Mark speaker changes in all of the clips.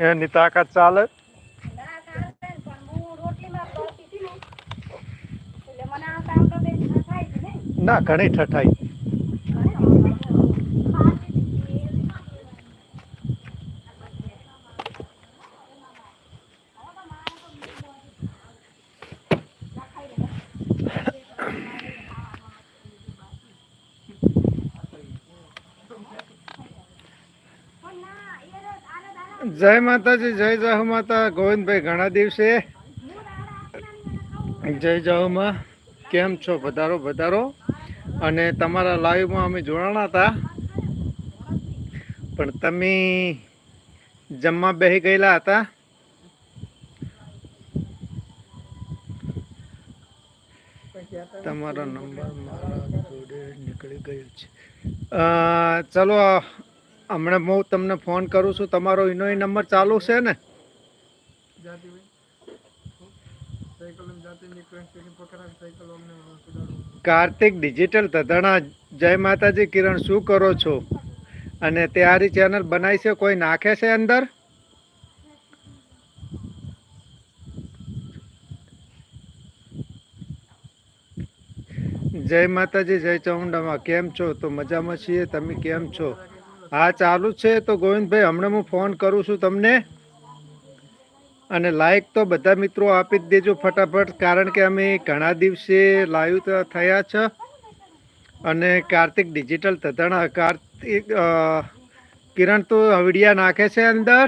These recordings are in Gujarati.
Speaker 1: એની તાકાત ચાલે.
Speaker 2: ના ઘણી ને પણ હું રોટલીમાં કરતી હતી ને એટલે મને આ કામ તો બેન થાય છે ને
Speaker 1: ના ઘણી ઠઠાઈ જય માતાજી, જય જાહુ માતા. ગોવિંદભાઈ ઘણા દિવસે. જય જાહુમાં કેમ છો? વધારો વધારો. અને તમારા લાઈવમાં અમે જોડાણા હતા. પણ તમે જમવા બેસી ગયેલા હતા. તમારો નંબર મારા જોડે નીકળી ગયો છે. ચલો હમણાં હું તમને ફોન કરું છું, તમારો એનો નંબર ચાલુ છે ને? કાર્તિક ડિજિટલ તધણા જય માતાજી, કિરણ, શું કરો છો? અને તારી ચેનલ બનાવી છે, કોઈ નાખે છે અંદર? જય માતાજી, જય ચામુંડામાં કેમ છો? તો મજામાં છીએ, તમે કેમ છો? હા ચાલુ છે, તો ગોવિંદભાઈ, હમણાં હું ફોન કરું છું તમને. અને લાઈક તો બધા મિત્રો આપી જ દેજો ફટાફટ, કારણ કે અમે ઘણા દિવસે લાઈવ થયા છે. અને કાર્તિક ડિજિટલ તથાણા કાર્તિક કિરણ તો હવડિયા નાખે છે અંદર.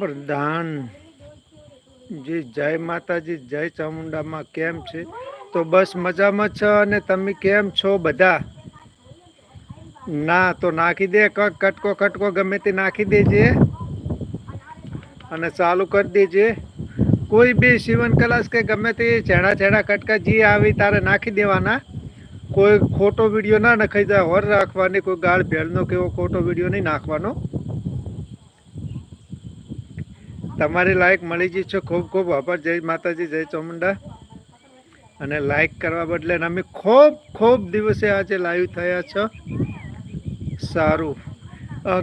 Speaker 1: પ્રધાન જી, જય માતાજી, જય ચામુંડામાં કેમ છે? તો બસ મજામાં છે અને તમે કેમ છો બધા? ના, તો નાખી દે કટકો કટકો ગમે તે નાખી દેજે. અને ચાલુ કરી દેજે. કોઈ બી શિવન ક્લાસ કે ગમે તે છેડા છેડા કટકા જે આવી તારે નાખી દેવાના. કોઈ ખોટો વીડિયો ના નખાઈ જાય, હોર રાખવાની, કોઈ ગાળ ભેળનો કે એવો ખોટો વીડિયો નહીં નાખવાનો. તમારી લાઈક મળી ગઈ છે. ખૂબ ખૂબ આભાર. જય માતાજી, જય ચોમુંડા. અને લાઈક કરવા બદલે અમે ખૂબ ખૂબ દિવસે આજે લાઈવ થયા છો. સારું.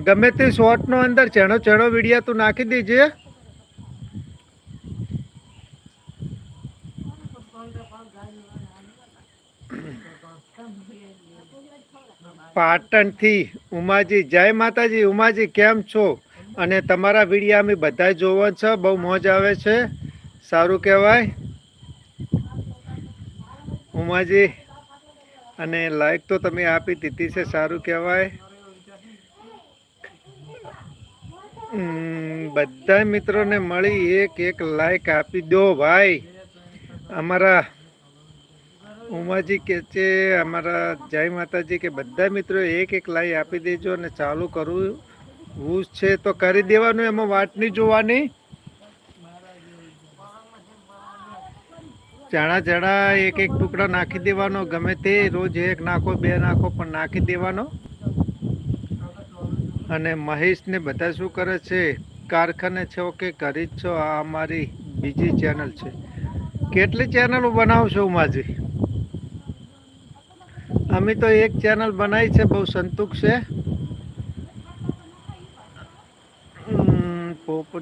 Speaker 1: ગમે તે શોર્ટનો અંદર ચેણો ચેણો વિડીયા તું નાખી દેજે. પાટણથી ઉમાજી. જય માતાજી, ઉમાજી, કેમ છો? અને તમારા વિડીયા અમે બધા જોવો છે, બહુ મોજ આવે છે. સારું કહેવાય. ઉમાજી, અને લાઈક તો તમે આપી દીધી છે, સારું કહેવાય. બધા મિત્રોને મળી એક એક લાઈક આપી દો ભાઈ. અમારા ઉમાજી કે છે, અમારા જય માતાજી કે બધા મિત્રો એક એક લાઈક આપી દેજો અને ચાલુ કરવું હું છે તો કરી દેવાનું, એમાં વાત નહીં જોવાની. ચણા ચણા એક એક ટુકડા નાખી દેવાનો, ગમે તે રોજ એક નાખો, બે નાખો, પણ નાખી દેવાનો. અને મહેશને બધા શું કરે છે, કારખાને છો કે કરી જ છો, આ અમારી બીજી ચેનલ છે. કેટલી ચેનલો બનાવશો માજી અમે તો એક ચેનલ બનાવી છે, બહુ સંતુક છે.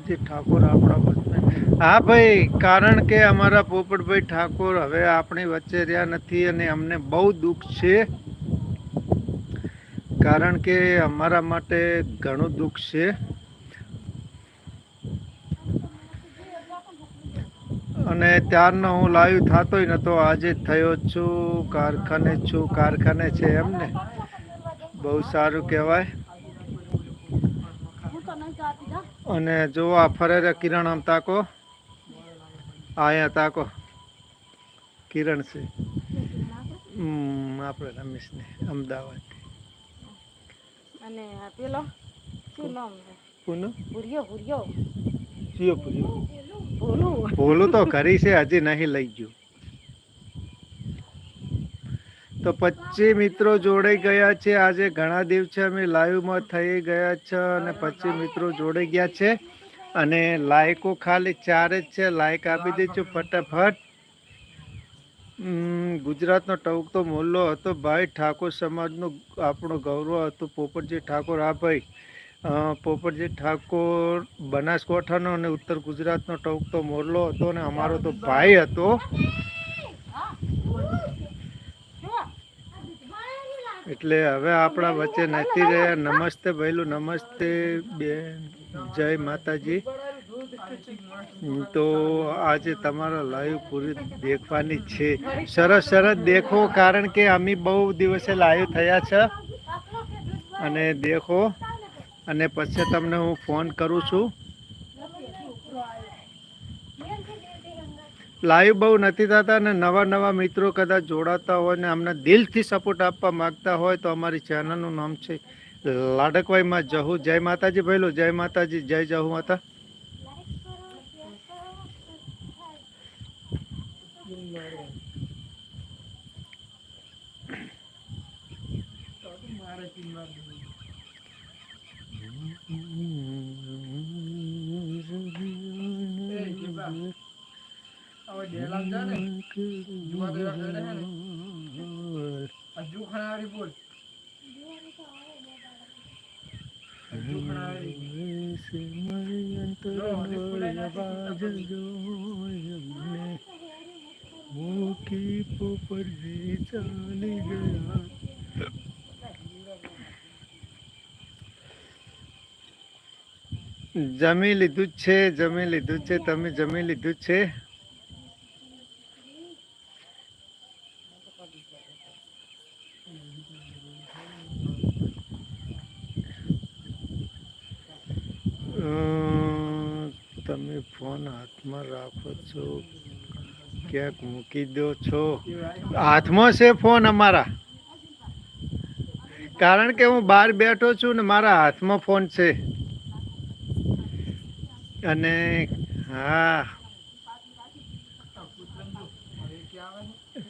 Speaker 1: પોપટજી ઠાકોર આપણા વચ્ચે હા ભાઈ, કારણ કે અમારા પોપટભાઈ ઠાકોર હવે આપણી વચ્ચે રહ્યા નથી અને અમને બહુ દુઃખ છે. કારણ કે અમારા માટે ઘણું દુઃખ છે. અને ત્યારનો હું લાઈવ થતોય તો આજે થયો છું, કારખાને છું, કારખાને છે એમને બહુ સારું કહેવાય. અને જો આ ફરે રે કિરણ આમ તાકો. આ અહીંયા તાકો. કિરણ છે. આપણે રમેશને અમદાવાદ.
Speaker 2: અને પેલો શું નામ
Speaker 1: પૂનું?
Speaker 2: ભૂરિયો ભૂરિયો. ભૂલું.
Speaker 1: ભૂલું તો કરી છે હજી નહીં લઈ ગયું. તો પચી મિત્રો જોડાઈ ગયા છે. આજે ઘણા દિવસે અમે લાઈવમાં થઈ ગયા છે અને પચી મિત્રો જોડાઈ ગયા છે. અને લાયકો ખાલી ચાર જ છે. લાયક આપી દેજો ફટાફટ. ગુજરાતનો ટવકતો મોલ્લો હતો. ભાઈ ઠાકોર સમાજનું આપણો ગૌરવ હતું. પોપટજી ઠાકોર આ ભાઈ. પોપટજી ઠાકોર, બનાસકાંઠાનો અને ઉત્તર ગુજરાતનો ટવકતો મોરલો હતો અને અમારો તો ભાઈ હતો. એટલે હવે આપણા વચ્ચે નથી રહ્યા. નમસ્તે ભૈલું, નમસ્તે બેન. જય માતાજી. તો આજે તમારા લાઈવ પૂરી દેખવાની છે. સરસ સરસ દેખો, કારણ કે અમે બહુ દિવસે લાઈવ થયા છે. અને દેખો. અને પછી તમને હું ફોન કરું છું. લાઈવ બહુ નથી થતા અને નવા નવા મિત્રો કદાચ જોડાતા હોય ને અમને દિલથી સપોર્ટ આપવા માંગતા હોય તો અમારી ચેનલનું નામ છે લાડકવાઈમાં જહુ. જય માતાજી ભૈલો, જય માતાજી, જય જહુ માતા. મૂકી પોપર ચાલી ગયા જમી લીધું છે જમી લીધું છે તમે જમી લીધું છે અમ, તમે ફોન હાથમાં રાખો છો? ક્યાંક મૂકી દો છો? હાથમાં છે ફોન અમારા. કારણ કે હું બહાર બેઠો છું ને મારા હાથમાં ફોન છે. અને હા.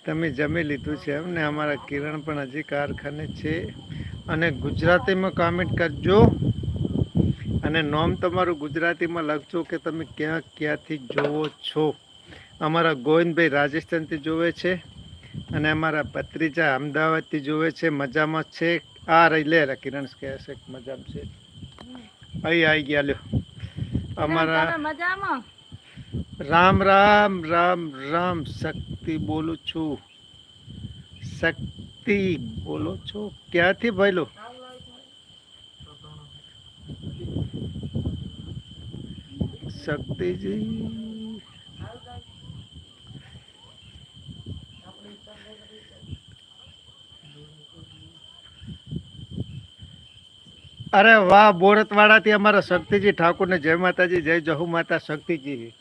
Speaker 1: તમે જમી લીધું છે એમ ને અમારા કિરણ પણ હજી કારખાને છે. અને ગુજરાતીમાં કોમેન્ટ કરજો. અને નોમ તમારું ગુજરાતીમાં લખજો કે તમે ક્યાં ક્યાંથી જોવો છો. અમારા ગોવિંદભાઈ રાજસ્થાનથી જોવે છે અને અમારા ભત્રીજા અમદાવાદથી જોવે છે. મજામાં છે? આ રહી લે કિરણ કહે છે મજામાં છે. અહીં આવી ગયા લ્યો. અમારા
Speaker 2: મજામાં?
Speaker 1: રામ રામ રામ રામ શક્તિ બોલું છું. શક્તિ બોલો છો? ક્યાંથી ભાઈલો? શક્તિજી અરે વાહ, બોરતવાડાથી અમારા શક્તિજી ઠાકોર ને જય માતાજી, જય જહુ માતા શક્તિજી.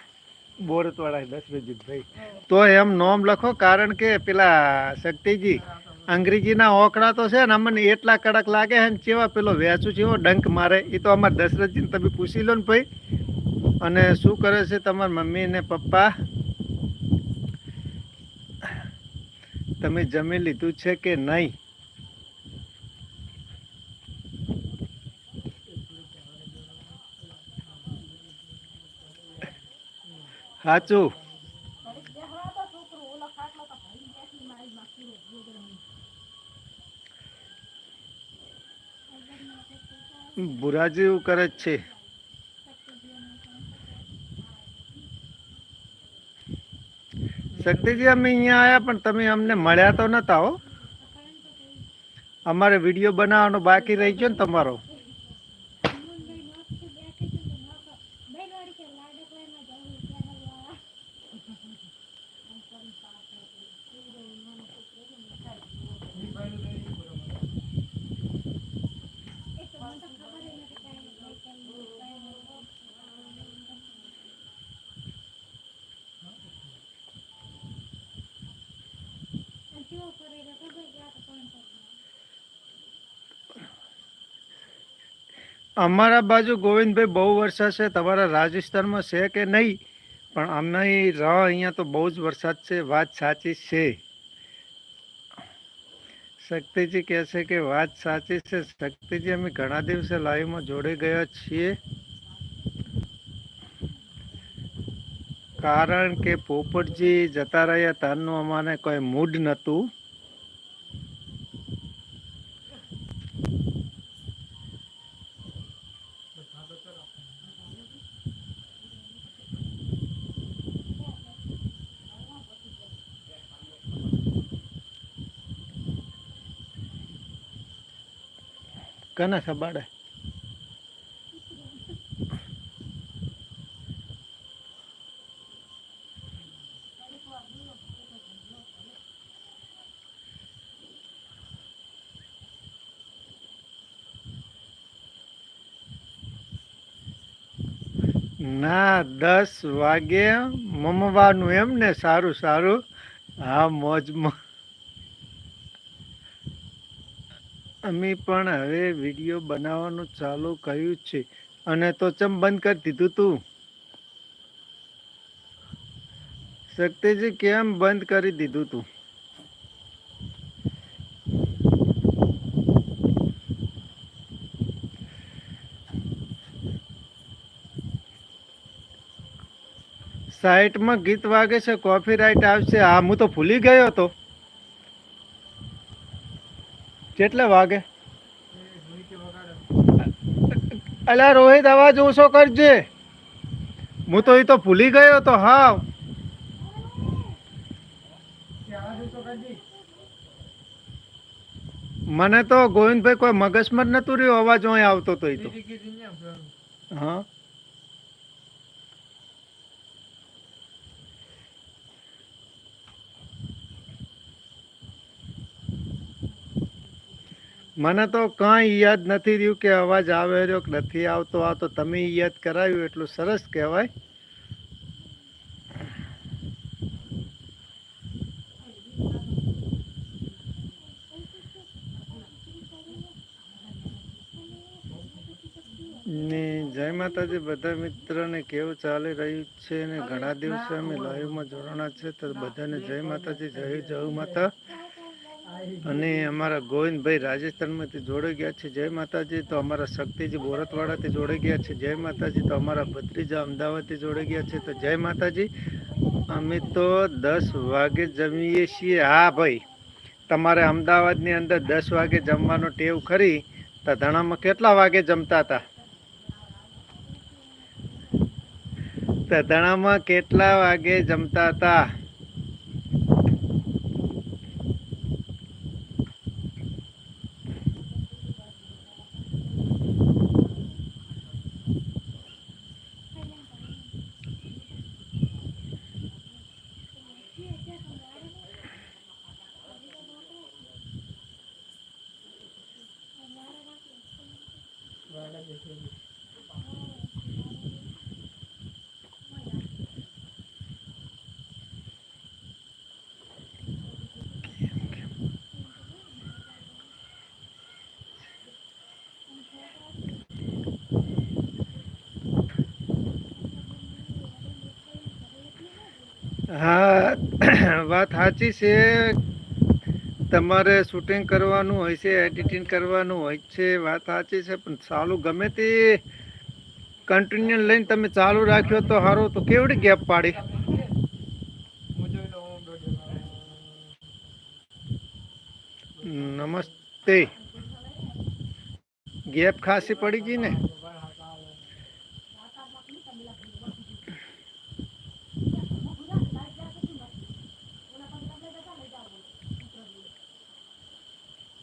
Speaker 1: બોરતવાડા દશરથજીભાઈ તો એમ નોમ લખો, કારણ કે પેલા શક્તિજી અંગ્રેજીના ઓકડા તો છે ને, અમને એટલા કડક લાગે છે ને, ચેવા પેલો વેચું ચેવો ડંક મારે એ તો અમારે દશરથજીને તમે પૂછી લો ને ભાઈ. અને શું કરે છે તમારા મમ્મી ને પપ્પા? તમે જમી લીધું છે કે નહીં? સાચું બુરાજી કરે છે. શક્તિજી, અમે અહીંયા આવ્યા પણ તમે અમને મળ્યા તો નતા હો. અમારે વીડિયો બનાવવાનો બાકી રહી ગયો ને તમારો. અમારા બાજુ ગોવિંદભાઈ બહુ વરસાદ છે, તમારા રાજસ્થાનમાં છે કે નહીં? પણ અમને રહ અહીંયા તો બહુ જ વરસાદ છે, વાત સાચી છે. શક્તિજી કહે છે કે વાત સાચી છે, શક્તિજી અમે ઘણા દિવસે લાઈવમાં જોડે ગયા છીએ. કારણ કે પોપટજી જતા રહ્યા તારનું અમારે કોઈ મૂડ નહોતું. કના સબાડે ના દસ વાગે મમવાનું એમ ને સારું સારું. હા મોજમાં. અમે પણ હવે વીડિયો બનાવવાનું ચાલુ કર્યું છે. અને તો ચમ બંધ કરી દીધું તું? શક્તિજી, કેમ બંધ કરી દીધું તું? સાઈટમાં ગીત વાગે છે કોફી રાઈટ આવશે. હા હું તો ભૂલી ગયો હતો કેટલા વાગે? અલા રોહિત અવાજ ઓછો કરજે. હું તો એ તો ભૂલી ગયો તો હા મને તો ગોવિંદભાઈ કોઈ મગજમાં જ નતું રહ્યું અવાજ અહીં આવતો તો એ તો. હા? મને તો કાંઈ યાદ નથી રહ્યું કે અવાજ આવે રહ્યો કે નથી આવતો. આ તો તમે યાદ કરાવ્યું એટલું સરસ કહેવાય. ને જય માતાજી બધા મિત્રોને કેવું ચાલી રહ્યું છે ને? ઘણા દિવસે અમે લાઈવમાં જોડાણા છે તો બધાને જય માતાજી જય જય માતા. અને અમારા ગોવિંદભાઈ રાજસ્થાનમાંથી જોડાઈ ગયા છે. જય માતાજી. તો અમારા શક્તિજી બોરતવાડાથી જોડાઈ ગયા છે. જય માતાજી. તો અમારા ભત્રીજા અમદાવાદથી જોડાઈ ગયા છે. તો જય માતાજી. અમે તો દસ વાગે જમીએ છીએ. હા ભાઈ. તમારે અમદાવાદની અંદર દસ વાગે જમવાનો ટેવ ખરી. તો ધણામાં કેટલા વાગે જમતા હતા? તો ધણામાં કેટલા વાગે જમતા હતા? હા વાત સાચી છે. તમારે શૂટિંગ કરવાનું હોય છે એડિટિંગ કરવાનું હોય છે, વાત સાચી છે, પણ ચાલુ ગમે તે કન્ટિન્યુ લઈને તમે ચાલુ રાખ્યો તો સારું તો કેવડી ગેપ પાડી? નમસ્તે. ગેપ ખાસી પડી ગઈ ને?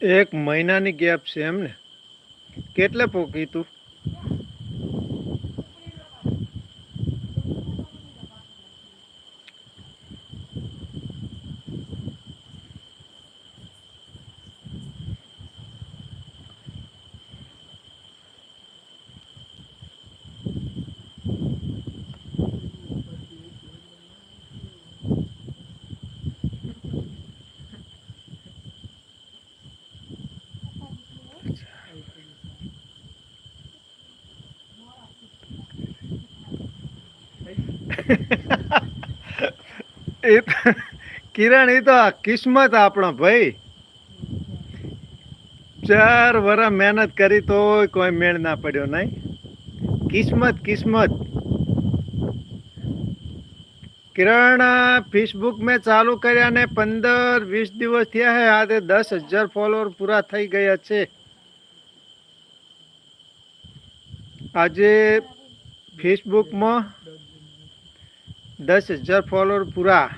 Speaker 1: એક મહિનાની ગેપ છે એમને. કેટલે પોકી તું? કિરણ, એ તો કિસ્મત આપણો ભાઈ. ચાર વરસ મહેનત કરી તો કોઈ મેળ ના પડ્યો નહીં. કિસ્મત કિસ્મત. કિરણ ફેસબુક મેં ચાલુ કર્યા ને પંદર વીસ દિવસ થયા હે, આજે દસ હજાર ફોલોવર પૂરા થઈ ગયા છે. આજે ફેસબુકમાં દસ હજાર ફોલોવર પૂરા.